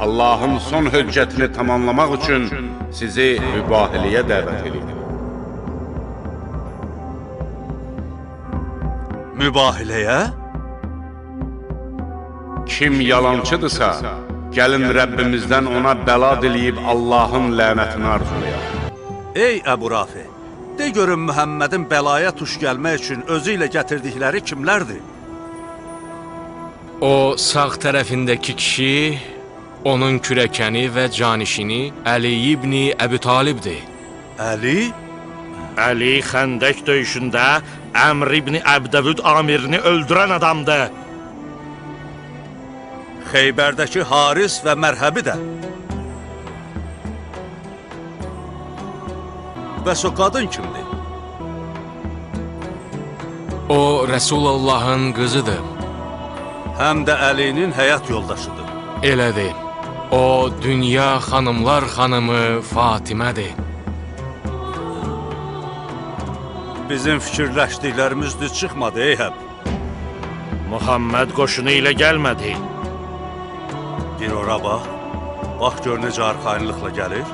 Allahın son höccətini tamamlamaq üçün sizi mübahiləyə dəvət edir. Mübahiləyə? Kim yalançıdırsa, gəlin Rəbbimizdən ona bəla diləyib Allahın lənətini arzulayaq. Ey Əbu Rafi, de görün Məhəmmədin bəlaya tuş gəlmək üçün özü ilə gətirdikləri kimlərdir? O sağ tərəfindəki kişi onun kürəkəni və canişini Əli ibn Əbi Talibdir. Əli, Əli Xəndək döyüşündə Əmr ibn Əbdəvüd amirini öldürən adamdır. Xeybərdəki Haris və Mərhəbi də. Bəs o qadın kimdir? O Rəsulullahın qızıdır. Həm də Əlinin həyat yoldaşıdır. Elədir. O dünya xanımlar xanımı Fatimədir. Bizim fikirləşdiklərimiz düz çıxmadı, ey həb. Muhammed qoşunu ilə gəlmədi. Bir ora bax. Bax gör necə arxayınlıqla gəlir.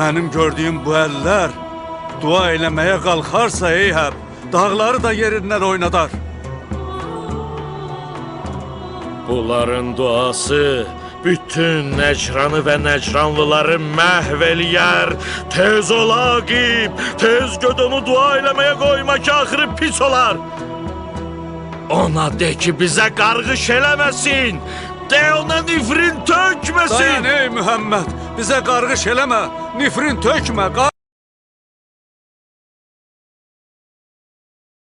Benim gördüğüm bu eller dua eylemeye kalkarsa Eyhab dağları da yerinden oynatar. Bunların duası bütün Necranı ve Necranlıları məhvəliyər. Tez ol Agib, tez gödümü dua eləməyə qoyma ki, axırı pis olar. Ona de ki, bizə qarğış eləməsin. De ona nifrin tökmesin. Dayan ey Muhammed. Bize kargış eleme. Nifrin tökme.